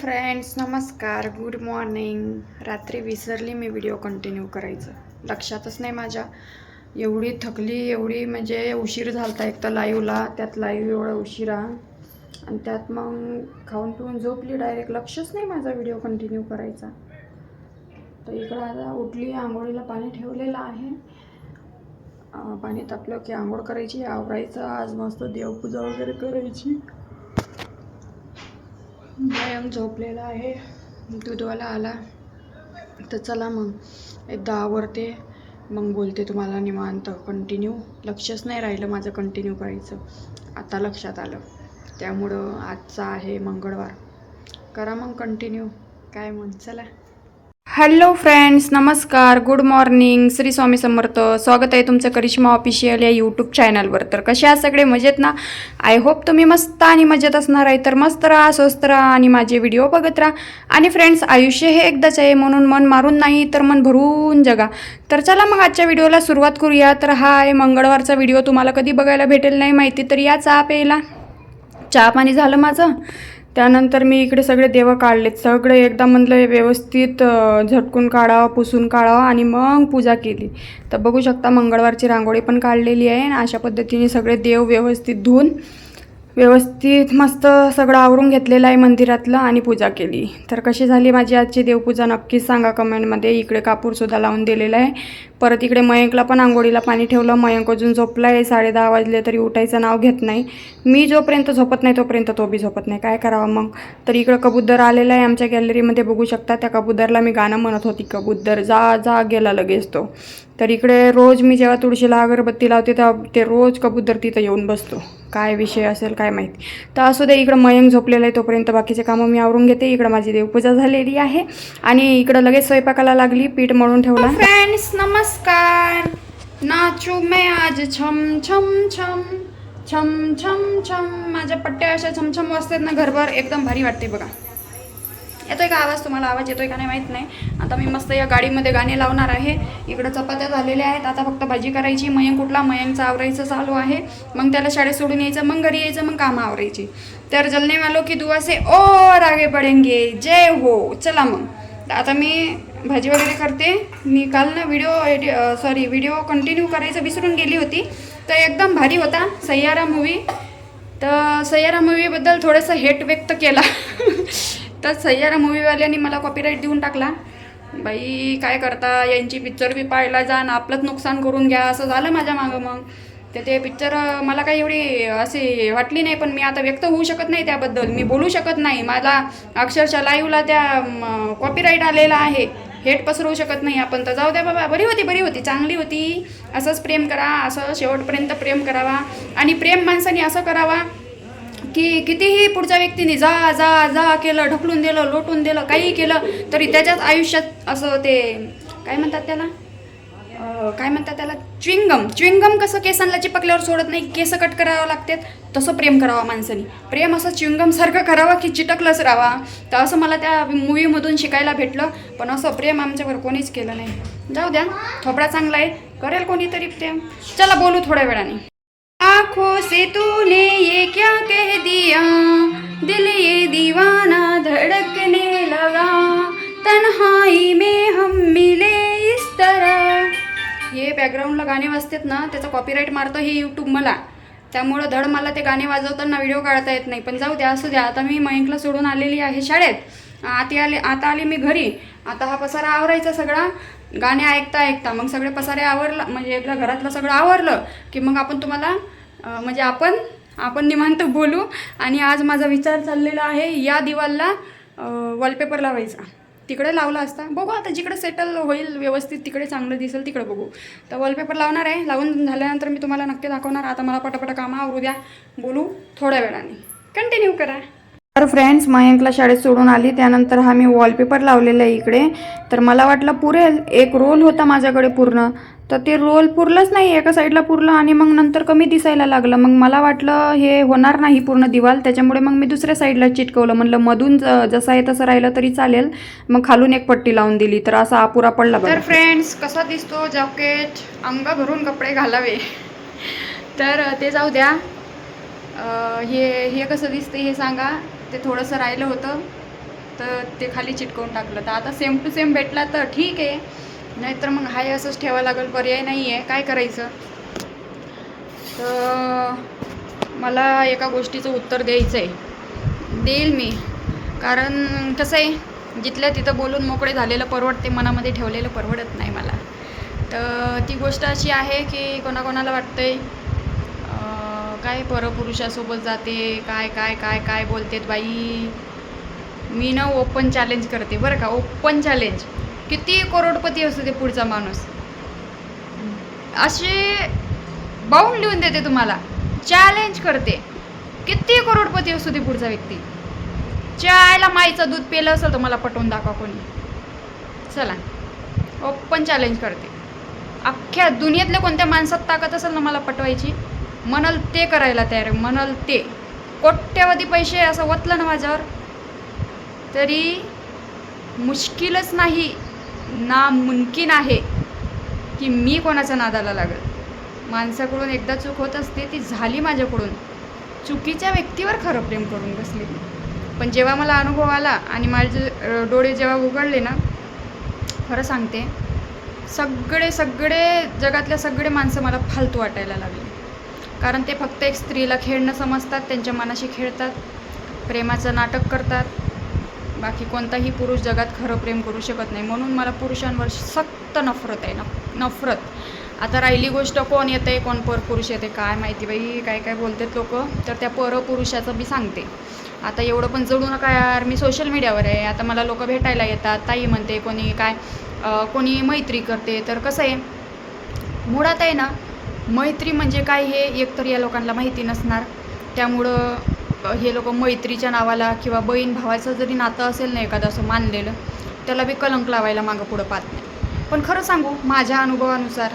Friends नमस्कार good morning रात्री विसरली मी व्हिडिओ कंटिन्यू करायचं. लक्षातच नाही माझ्या. एवढी थकली एवढी म्हणजे उशीर झालता एक तर लाईव्हला त्यात लाईव्ह एवढा उशिरा. आणि त्यात मग खाऊन पिऊन झोपली डायरेक्ट लक्षच नाही माझा व्हिडिओ कंटिन्यू करायचा. तर इकडं आता उठली आंघोळीला पाणी ठेवलेलं आहे. पाणी तापलं की आंघोळ करायची आवरायचं. आज मस्त देवपूजा वगैरे करायची. मयम झोपलेला आहे. दूधवाला आला. तर चला मग. एकदा आवरते. मग बोलते तुम्हाला निवांत. कंटिन्यू लक्षच नाही राहिलं माझं कंटिन्यू करायचं. आता लक्षात आलं. त्यामुळं आजचा आहे मंगळवार. करा मग कंटिन्यू काय म्हण? चला. हॅलो फ्रेंड्स नमस्कार गुड मॉर्निंग श्री स्वामी समर्थ. स्वागत आहे तुमचं करिश्मा ऑफिशियल या यूट्यूब चॅनलवर तर कसे आहात सगळे? मजेत ना? आय होप तुम्ही मस्त आणि मजेत असणार आहे. तर मस्त राहा स्वस्त राहा आणि माझे व्हिडिओ बघत राहा. आणि फ्रेंड्स आयुष्य हे एकदाच आहे. म्हणून मन मारून नाही तर मन भरून जगा. तर चला मग आजच्या व्हिडिओला सुरुवात करूया. तर हा आहे मंगळवारचा व्हिडिओ तुम्हाला कधी बघायला भेटेल नाही माहिती तर या चहा प्यायला. चहा पाणी झालं माझं? त्यानंतर मी इकडे सगळे देवं काढलेत. सगळे एकदा म्हणलं व्यवस्थित झटकून काढावं पुसून काढावं आणि मग पूजा केली. तर बघू शकता मंगळवारची रांगोळी पण काढलेली आहे आणि अशा पद्धतीने सगळे देव व्यवस्थित धुवून व्यवस्थित मस्त सगळं आवरून घेतलेलं आहे मंदिरातलं आणि पूजा केली. तर कशी झाली माझी आजची देवपूजा नक्कीच सांगा कमेंटमध्ये. इकडे कापूरसुद्धा लावून दिलेला आहे. परत इकडे मयंकला पण आंघोळीला पाणी ठेवलं. मयंक अजून झोपला आहे साडे दहा वाजले तरी उठायचं नाव घेत नाही. मी जोपर्यंत झोपत नाही तोपर्यंत तो बी झोपत नाही. काय करावं मग? तर इकडं कबूतर आलेला आहे आमच्या गॅलरीमध्ये. बघू शकता त्या कबूतरला मी गाणं म्हणत होती. कबूतर जा जा गेला लगेच तो. तर इकडे रोज मी जेव्हा तुळशीला अगरबत्ती लावते तेव्हा ते रोज कबूतर तिथं येऊन बसतो. काय विषय असेल काय माहिती. तर असू दे इकडं मयंक झोपलेलं आहे तोपर्यंत बाकीचे कामं मी आवरून घेते. इकडं माझी देवपूजा झालेली आहे. आणि इकडं लगेच स्वयंपाकाला लागली पीठ मळून ठेवला. फ्रेंड्स नमस्कार. नाचू मे आज छम छम छम छम छम छम. माझ्या पट्ट्या अशा छमछम वाजतात ना घरभर एकदम भारी वाटते बघा. येतोय का आवाज तुम्हाला? आवाज येतोय का नाही माहीत नाही. आता मी मस्त या गाडीमध्ये गाणे लावणार आहे. इकडं चपात्या झालेल्या आहेत. आता फक्त भाजी करायची. मयंक कुठला? मयंकचं आवरायचं चालू आहे. मग त्याला शाळेत सोडून यायचं. मग घरी यायचं. मग कामं आवरायची. तर जलने वालो की दुआ से और आगे पडेंगे जय हो. चला मग. आता मी भाजी वगैरे करते. मी काल ना व्हिडिओ एडि सॉरी व्हिडिओ कंटिन्यू करायचं विसरून गेली होती. तर एकदम भारी होता. सय्यारा मूवी तर सय्यारा मूवीबद्दल थोडंसं हेट व्यक्त केला. तर सय्यारा मूवीवाल्यांनी मला कॉपीराईट देऊन टाकला. बाई काय करता? यांची पिक्चर बी पाहायला जा आणि आपलंच नुकसान करून घ्या. असं झालं माझ्या मागं मग. तर ते पिक्चर मला काही एवढी अशी वाटली नाही. पण मी आता व्यक्त होऊ शकत नाही त्याबद्दल. मी बोलू शकत नाही. मला अक्षरशः लाईव्हला त्या कॉपीराईट आलेला आहे. हेट पसरवू शकत नाही आपण. तर जाऊ द्या बाबा. बरी होती बरी होती. चांगली होती. असंच प्रेम करा. असं शेवटपर्यंत प्रेम करावा. आणि प्रेम माणसाने असं करावा की कितीही पुढच्या व्यक्तीने जा जा जा केलं ढकलून दिलं लोटून दिलं काही केलं तरी त्याच्याच आयुष्यात असं ते काय म्हणतात त्याला? काय म्हणतात त्याला? च्विंगम. च्विंगम कसं केसांना चिपकल्यावर सोडत नाही केस कट करावं लागतात तसं प्रेम करावा माणसाने. प्रेम असं च्विंगमसारखं करावं की चिटकलंच राहावा. तर असं मला त्या मूवीमधून शिकायला भेटलं पण असं प्रेम आमच्यावर कोणीच केलं नाही. जाऊ द्या थोपडा चांगला आहे. करेल कोणीतरी प्रेम. चला बोलू थोड्या वेळाने. आँखों से तूने ये क्या कह दिया? दिल ये दीवाना धड़कने लगा। तन्हाई में हम मिले इस तरह। हे बॅकग्राऊंडला गाणे वाजतात ना त्याचा कॉपीराईट मारतं हे यूट्यूब मला. त्यामुळं धड मला ते गाणे वाजवताना व्हिडिओ काढता येत नाही. पण जाऊ द्या असू द्या. आता मी मयंकला सोडून आलेली आहे शाळेत. आती आले आता आले मी घरी. आता हा पसारा आवरायचा सगळा. गाणे ऐकता ऐकता. मग सगळे पसारे आवरला म्हणजे एकदा घरातलं सगळं आवरलं की मग आपण तुम्हाला म्हणजे आपण आपण निवांत बोलू. आणि आज माझा विचार चाललेला आहे या दिवालला वॉलपेपर लावायचा. तिकडे लावला असता. बघू आता जिकडे सेटल होईल व्यवस्थित तिकडे चांगलं दिसेल तिकडे बघू. तर वॉलपेपर लावणार आहे. लावून झाल्यानंतर मी तुम्हाला नक्की दाखवणार. आता मला पटापट कामं आवरू द्या बोलू थोड्या वेळाने. कंटिन्यू करा. तर फ्रेंड्स मयंकला शाळेत सोडून आली. त्यानंतर हा मी वॉलपेपर लावलेला आहे इकडे. तर मला वाटलं पुरेल. एक रोल होता माझ्याकडे पूर्ण. तर ते रोल पुरलंच नाही एका साईडला पुरलं आणि मग नंतर कमी दिसायला लागलं. मग मला वाटलं हे होणार नाही पूर्ण दिवाल त्याच्यामुळे मग मी दुसऱ्या साईडला चिटकवलं. म्हणलं मधून ज- जसं आहे तसं राहिलं तरी चालेल. मग खालून एक पट्टी लावून दिली. तर असा अपुरा पडला तर फ्रेंड्स कसा दिसतो जॅकेट अंग भरून कपडे घालावे. तर ते जाऊ द्या. हे हे कसं दिसते हे सांगा. ते थोडंसं राहिलं होतं. तर ते खाली चिटकवून टाकलं. तर आता सेम टू सेम भेटला तर ठीक आहे. नाहीतर मग हाय असंच ठेवावं लागेल पर्याय नाही आहे काय करायचं? तर मला एका गोष्टीचं उत्तर द्यायचं आहे देईल मी. कारण कसं आहे जिथल्या तिथं बोलून मोकळे झालेलं परवडते मनामध्ये ठेवलेलं परवडत नाही मला. तर ती गोष्ट अशी आहे की कोणाकोणाला वाटतंय आहे काय परपुरुषासोबत जाते काय काय काय काय बोलतेत बाई? मी ना ओपन चॅलेंज करते बरं का? ओपन चॅलेंज किती करोडपती असू दे पुढचा माणूस? असे बाहून लिहून देते तुम्हाला. चॅलेंज करते. किती करोडपती असू दे पुढचा व्यक्ती? चायला माईचं दूध पेलं असेल तर मला पटवून दाखवा कोणी. चला. ओपन चॅलेंज करते. अख्ख्या दुनियेतल्या कोणत्या माणसात ताकद असेल ना मला पटवायची? म्हणाल ते करायला तयार आहे. म्हणाल ते. कोट्यवधी पैसे असं वतलं ना माझ्यावर तरी मुश्किलच नाही. नामुमकिन आहे की मी कोणाच्या नादाला लागत माणसाकडून एकदा चूक होत असते ती झाली माझ्याकडून. चुकीच्या व्यक्तीवर खरं प्रेम करून बसले पण जेव्हा मला अनुभव आला आणि माझे डोळे जेव्हा उघडले ना खरं सांगते सगळे सगळे जगातल्या सगळे माणसं मला फालतू वाटायला लागले. कारण ते फक्त एक स्त्रीला खेळणं समजतात त्यांच्या मनाशी खेळतात प्रेमाचं नाटक करतात बाकी कोणताही पुरुष जगात खरं प्रेम करू शकत नाही. म्हणून मला पुरुषांवर सक्त नफरत आहे. नफ नफरत. आता राहिली गोष्ट कोण येते कोण परपुरुष येते काय माहिती बाई काय काय बोलतात लोक. तर त्या परपुरुषाचं मी सांगते. आता एवढं पण जळू नका यार मी सोशल मीडियावर आहे. आता मला लोक भेटायला येतात ताई म्हणते कोणी काय कोणी मैत्री करते. तर कसं आहे मुळात आहे ना मैत्री म्हणजे काय हे एकतर या लोकांना माहिती नसणार. त्यामुळं हे लोक मैत्रीच्या नावाला किंवा बहीण भावाचं जरी नातं असेल ना एखादं असं मानलेलं त्याला बी कलंक लावायला मागं पुढं पाहत नाही. पण खरं सांगू माझ्या अनुभवानुसार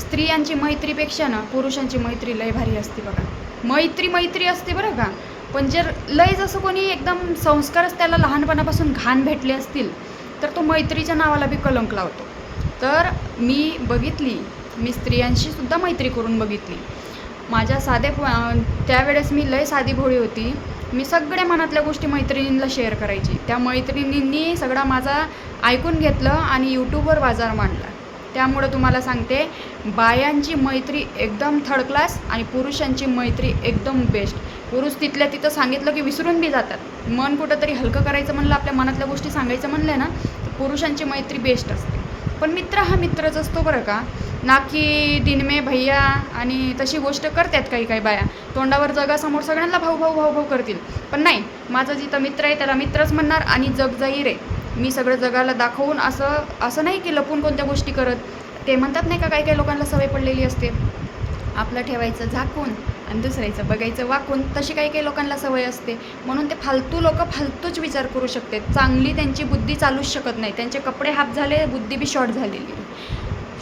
स्त्रियांची मैत्रीपेक्षा ना पुरुषांची मैत्री लय भारी असते बघा. मैत्री मैत्री असते बरं का पण जर लय जसं कोणी एकदम संस्कारच त्याला लहानपणापासून घाण भेटले असतील तर तो मैत्रीच्या नावाला बी कलंक लावतो. तर मी बघितली मी स्त्रियांशी सुद्धा मैत्री करून बघितली. माझ्या साधे त्यावेळेस मी लय साधी भोळी होती. मी सगळ्या मनातल्या गोष्टी मैत्रिणींना शेअर करायची. त्या मैत्रिणींनी सगळा माझा ऐकून घेतलं आणि यूट्यूबवर बाजार मांडला. त्यामुळं तुम्हाला सांगते बायांची मैत्री एकदम थर्ड क्लास आणि पुरुषांची मैत्री एकदम बेस्ट पुरुष तिथल्या तिथं सांगितलं की विसरून बी जातात. मन कुठंतरी हलकं करायचं म्हणलं आपल्या मनातल्या गोष्टी सांगायचं म्हणलं ना तर पुरुषांची मैत्री बेस्ट असते. पण मित्र हा मित्रच असतो बरं का. ना की दिनमे भैया आणि तशी गोष्ट करतात काही काही बाया. तोंडावर जगासमोर सगळ्यांना भाऊ भाऊ भाऊ भाऊ करतील. पण नाही माझा जिथं मित्र आहे त्याला मित्रच म्हणणार आणि जग जाहीर आहे. मी सगळं जगाला दाखवून असं असं नाही की लपून कोणत्या गोष्टी करत. ते म्हणतात नाही का काही काही लोकांना सवय पडलेली असते. आपलं ठेवायचं झाकून आणि दुसऱ्याचं बघायचं वाकून तशी काही काही लोकांना सवय असते. म्हणून ते फालतू लोक फालतूच विचार करू शकते चांगली त्यांची बुद्धी चालूच शकत नाही. त्यांचे कपडे हाफ झाले बुद्धी बी शॉर्ट झालेली.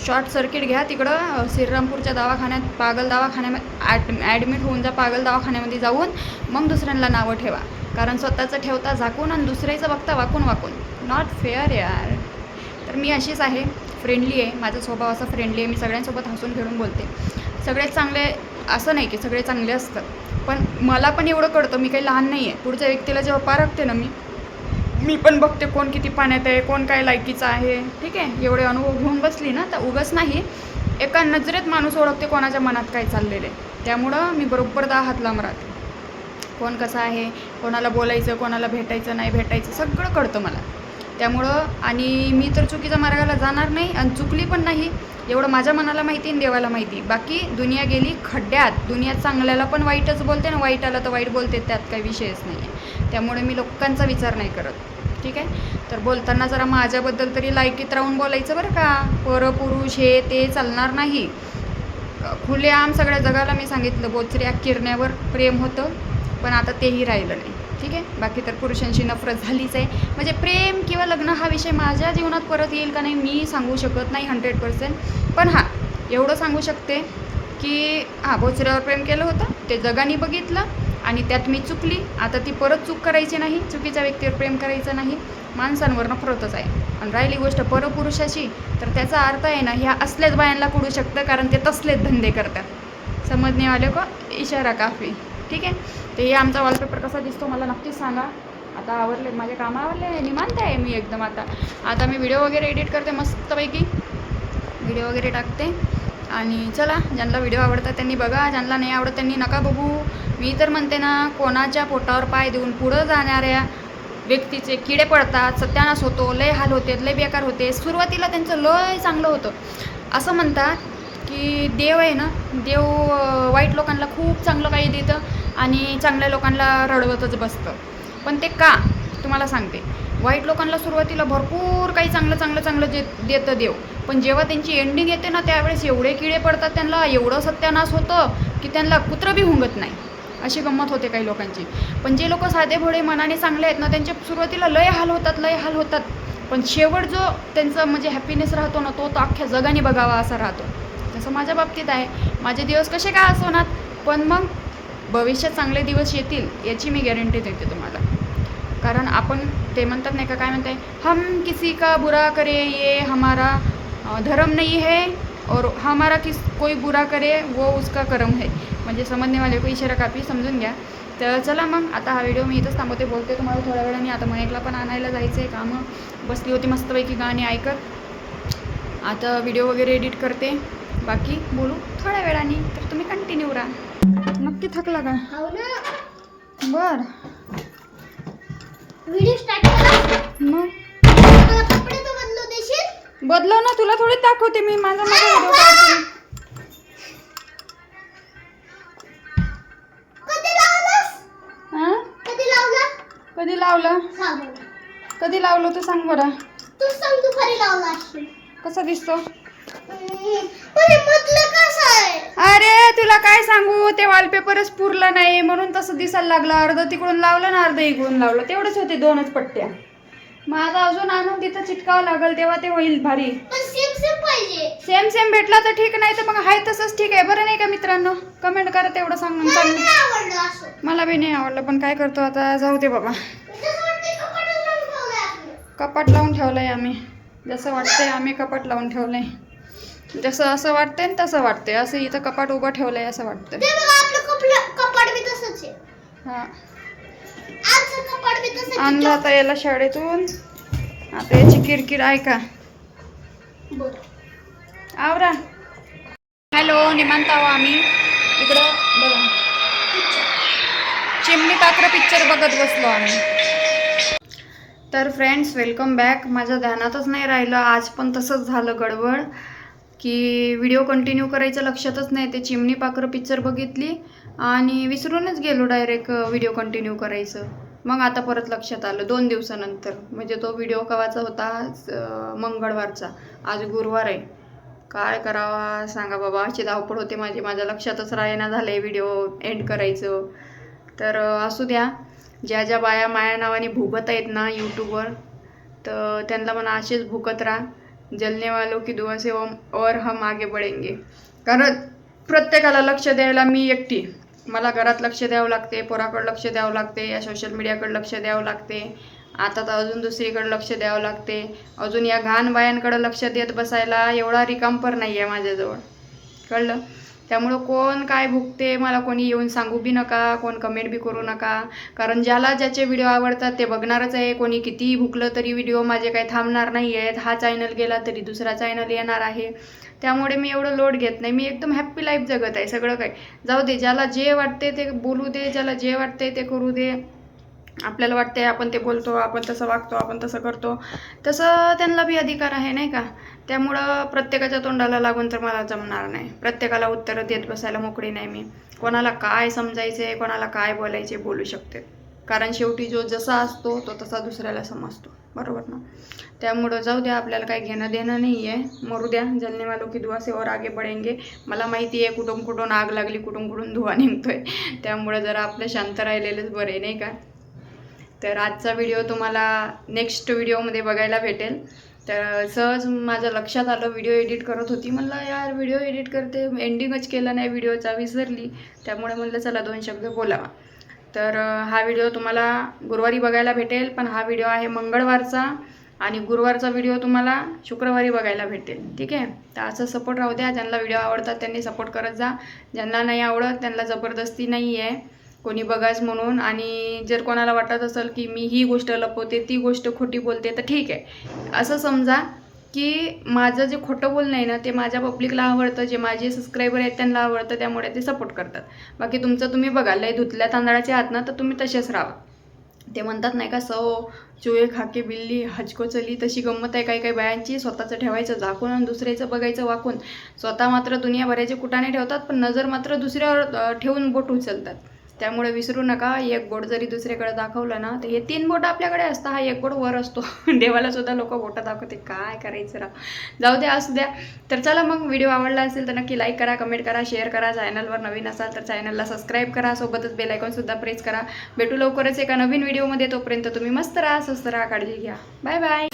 शॉर्ट सर्किट घ्या तिकडं श्रीरामपूरच्या दवाखान्यात पागल दवाखान्यामध्ये ॲड ॲडमिट होऊन जा पागल दवाखान्यामध्ये जाऊन मग दुसऱ्यांना नावं ठेवा. कारण स्वतःचं ठेवता झाकून आणि दुसऱ्याचं बघता वाकून वाकून. नॉट फेअर यार. तर मी अशीच आहे. फ्रेंडली आहे. माझा स्वभाव असा फ्रेंडली आहे. मी सगळ्यांसोबत हसून खेळून बोलते. सगळेच चांगले असं नाही की सगळे चांगले असतात. पण मला पण एवढं कळतं. मी काही लहान नाही आहे पुढच्या व्यक्तीला जेव्हा पारखते ना मी मी पण बघते कोण किती पाण्यात आहे कोण काय लायकीचं आहे. ठीक आहे एवढे अनुभव घेऊन बसली ना तर उगच नाही एका नजरेत माणूस ओळखते कोणाच्या मनात काय चाललेलं आहे. त्यामुळं मी बरोबर दहा हात लांब राहते. कोण कसं आहे कोणाला बोलायचं कोणाला भेटायचं नाही भेटायचं सगळं कळतं मला. त्यामुळं आणि मी तर चुकीच्या मार्गाला जाणार नाही आणि चुकली पण नाही एवढं माझ्या मनाला माहिती आणि देवाला माहिती. बाकी दुनिया गेली खड्ड्यात. दुनियात चांगल्याला पण वाईटच बोलते ना वाईट तर वाईट बोलते त्यात काही विषयच नाही आहे त्यामुळे मी लोकांचा विचार नाही करत. ठीक आहे? तर बोलताना जरा माझ्याबद्दल तरी लायकीत राहून बोलायचं बरं का? परपुरुष हे ते चालणार नाही. खुलेआम सगळ्या जगाला मी सांगितलं बोचऱ्या किरण्यावर प्रेम होतं पण आता तेही राहिलं नाही. ठीक आहे? बाकी तर पुरुषांशी नफरत झालीच आहे. म्हणजे प्रेम किंवा लग्न हा विषय माझ्या जीवनात परत येईल का नाही मी सांगू शकत नाही हंड्रेड पर्सेंट. पण हां एवढं सांगू शकते की हां बोचऱ्यावर प्रेम केलं होतं ते जगाने बघितलं आणि त्यात मी चुकली. आता ती परत चूक करायची नाही चुकीच्या व्यक्तीवर प्रेम करायचं नाही. माणसांवर नफरतच आहे. आणि राहिली गोष्ट परपुरुषाची तर त्याचा अर्थ आहे ना ह्या असल्याच बायांना कुडू शकतं कारण ते तसलेच धंदे करतात. समजणे आले को? इशारा काफी. ठीक आहे? तर हे आमचा वॉलपेपर कसा दिसतो मला नक्कीच सांगा. आता आवरले माझे काम आवरले निमांत आहे मी एकदम आता. आता मी व्हिडिओ वगैरे एडिट करते मस्तपैकी. व्हिडिओ वगैरे टाकते. आणि चला ज्यांना व्हिडिओ आवडतात त्यांनी बघा ज्यांना नाही आवडत त्यांनी नका बघू. मी तर म्हणते ना कोणाच्या पोटावर पाय देऊन पुढं जाणाऱ्या व्यक्तीचे किडे पडतात सत्यानाश होतो लय हाल होते लय बेकार होते. सुरुवातीला त्यांचं लय चांगलं होतं. असं म्हणतात की देव आहे ना देव वाईट लोकांना खूप चांगलं काही देतं. आणि चांगल्या लोकांना रडवतच बसतं. पण ते का? तुम्हाला सांगते. वाईट लोकांना सुरुवातीला भरपूर काही चांगलं चांगलं चांगलं जे देतं देव. पण जेव्हा त्यांची एंडिंग येते ना त्यावेळेस एवढे किडे पडतात त्यांना एवढं सत्यानाश होतं की त्यांना कुत्रं बी हुंगत नाही. अशी गंमत होते काही लोकांची. पण जे लोक साधे भोळे मनाने चांगले आहेत ना त्यांच्या सुरुवातीला लय हाल होतात लय हाल होतात. पण शेवट जो त्यांचा म्हणजे हॅपीनेस राहतो ना तो तो अख्ख्या जगाने बघावा असा राहतो. तसं माझ्या बाबतीत आहे. माझे दिवस कसे काय असोनात पण मग भविष्यात चांगले दिवस येतील याची मी गॅरंटी देते तुम्हाला. कारण आपण ते म्हणतात नाही का काय म्हणते हम किसी का बुरा करे ये हमारा धर्म नहीं है और हमारा किस कोई बुरा करे वो उसका कर्म है. म्हणजे समजणे को इशारा कापी समजून घ्या. तर चला मग आता हा व्हिडिओ मी इथंच थांबवते बोलते तुम्हाला थोड्या वेळाने. आता मयकला पण आणायला जायचं आहे कामं. बसली होती मस्तपैकी गाणी ऐकत. आता व्हिडिओ वगैरे एडिट करते. बाकी बोलू थोड्या वेळाने तर तुम्ही कंटिन्यू राहा. नक्की थकला का? हो बर. व्हिडिओ स्टार्ट करा. मग? मला कपडे तर बदलू देशील? बदलव ना तुला थोडीच दाखवते मी. माझा माझा कधी हां? लावला? कधी लावलं? तर सांग बरं. तू सांग तू खरी लावला कसा दिसतो? सांगू ते वॉलपेपरच पुरलं नाही म्हणून तसं दिसायला लागलं. अर्ध तिकडून लावलं ना अर्ध इकडून लावलं. तेवढंच होते दोनच पट्ट्या. आता अजून आणून तिथं चिटकावं लागेल तेव्हा ते होईल भारी. सेम सेम पाहिजे. सेम सेम भेटला तर ठीक नाही तर मग आहे तसंच ठीक आहे. बरं नाही का मित्रांनो? कमेंट करा तेवढं सांग मला चांगलं नाही आवडलं असं. मला बी नाही आवडलं पण काय करतो आता? जाऊ दे बाबा. लावून. कपाट लावून ठेवलंय आम्ही. जसं वाटतंय आम्ही कपाट लावून ठेवलंय. जसं असं वाटतंय आणि तसं वाटतंय. असं इथं कपाट उभं ठेवलंय असं वाटतंय. ते बघा आपलं कपलं कपाट बी तसंच आहे. हा. आजचं कपाट बी तसंच आहे. आणलं आता याला शाळेतून. आता याची किरकिर ऐका. बरं आवरा. हॅलो निमांत आहो आम्ही. इकडं बघा. चिमणी पाखरं पिक्चर बघत बसलो आम्ही. तर फ्रेंड्स वेलकम बॅक माझ्या ध्यानातच नाही राहिलं. आज पण तसंच झालं गडबड. की व्हिडिओ कंटिन्यू करायचं लक्षातच नाही. ते चिमणी पाखरं पिक्चर बघितली आणि विसरूनच गेलो डायरेक्ट व्हिडिओ कंटिन्यू करायचं. मग आता परत लक्षात आलं दोन दिवसानंतर. म्हणजे तो व्हिडिओ कवाचा होता? मंगळवारचा. आज गुरुवार आहे. काय करावा? सांगा बाबा. अशी धावपळ होते माझी. माझ्या लक्षातच राहेना झालंय व्हिडिओ एंड करायचं. तर असू द्या. ज्या ज्या बाया माया नावाने भुगत आहेत ना यूट्यूबवर तर त्यांना म्हणा असेच भुकत राहा. जलने वालों की दुआ से हम और हम आगे बढ़ेंगे। कारण प्रत्येकाला लक्ष द्यायला मी एकटी. मला घरात लक्ष द्यावं लागते पोराकडं लक्ष द्यावं लागते या सोशल मीडियाकडे लक्ष द्यावं लागते. आता तर अजून दुसरीकडे लक्ष द्यावं लागते. अजून या घाण बायांकडं लक्ष देत बसायला एवढा रिकामपर नाही आहे माझ्याजवळ. कळलं? त्यामुळं कोण काय भुगते मला कोणी येऊन सांगू बी नका कोण कमेंट बी करू नका. कारण ज्याला ज्याचे व्हिडिओ आवडतात ते बघणारच आहे. कोणी कितीही भुकलं तरी व्हिडिओ माझे काही थांबणार नाही आहेत हा चॅनल गेला तरी दुसरा चॅनल येणार आहे. त्यामुळे मी एवढं लोड घेत नाही. मी एकदम हॅप्पी लाईफ जगत आहे. सगळं काही. जाऊ दे. ज्याला जे वाटते ते बोलू दे. ज्याला जे वाटते ते करू दे. आपल्याला वाटते आपण ते बोलतो आपण तसं वागतो आपण तसं करतो. तसं त्यांना बी अधिकार आहे नाही का? त्यामुळं प्रत्येकाच्या तोंडाला लागून तर मला जमणार नाही. प्रत्येकाला उत्तरं देत बसायला मोकळी नाही मी. कोणाला काय समजायचे कोणाला काय बोलायचे बोलू शकते. कारण शेवटी जो जसा असतो तो तसा दुसऱ्याला समजतो. बरोबर ना? त्यामुळं जाऊ द्या आपल्याला काही घेणं देणं नाही आहे मरू द्या. जलने वालो की दुआ से और आगे बढ़ेंगे. मला माहिती आहे कुठून कुठून आग लागली कुठून कुठून धुवा निघतोय. त्यामुळं जरा आपलं शांत राहिलेलंच बरं आहे नाही का? तर आजचा व्हिडिओ तुम्हाला नेक्स्ट व्हिडिओमध्ये बघायला भेटेल. तर सहज माझ्या लक्षात आलं व्हिडिओ एडिट करत होती. म्हणलं यार व्हिडिओ एडिट करते. एंडिंगच केला नाही व्हिडिओचा विसरली. त्यामुळे म्हणलं चला दोन शब्द बोलावा. तर हा व्हिडिओ तुम्हाला गुरुवारी बघायला भेटेल पण हा व्हिडिओ आहे मंगळवारचा आणि गुरुवारचा व्हिडिओ तुम्हाला शुक्रवारी बघायला भेटेल. ठीक आहे? तर असं सपोर्ट राहू द्या. ज्यांना व्हिडिओ आवडतात त्यांनी सपोर्ट करत जा. ज्यांना नाही आवडत त्यांना जबरदस्ती नाही आहे कोणी बघाच म्हणून. आणि जर कोणाला वाटत असेल की मी ही गोष्ट लपवते ती गोष्ट खोटी बोलते तर ठीक आहे. असं समजा की माझं जे खोटं बोलणं आहे ना ते माझ्या पब्लिकला आवडतं जे माझे सबस्क्रायबर आहेत त्यांना आवडतं त्यामुळे ते सपोर्ट करतात. बाकी तुमचं तुम्ही बघा लय धुतल्या तांदळाचे आहात ना तर तुम्ही तसेच राहा. ते म्हणतात नाही का सौ चोळे खाके बिल्ली हचको चली तशी गंमत आहे. काही काही बायांची स्वतःचं ठेवायचं झाकून आणि दुसऱ्याचं बघायचं वाकून. स्वतः मात्र दुनियाभराचे कुटाने ठेवतात पण नजर मात्र दुसऱ्यावर ठेवून बोट उचलतात. त्यामुळे विसरू नका. एक बोट जरी दुसरीकडे दाखवलं ना तर हे तीन बोट आपल्याकडे असतं हा एक बोट वर असतो. देवाला सुद्धा लोक बोटं दाखवते काय करायचं राव? जाऊ द्या असू द्या. तर चला मग व्हिडिओ आवडला असेल तर नक्की लाईक करा कमेंट करा शेअर करा. चॅनलवर नवीन असाल तर चॅनलला सबस्क्राईब करा. सोबतच बेल सुद्धा प्रेस करा. भेटू लवकरच एका नवीन व्हिडिओमध्ये तोपर्यंत तुम्ही मस्त राहा स्वस्त राहा काळजी घ्या. Bye bye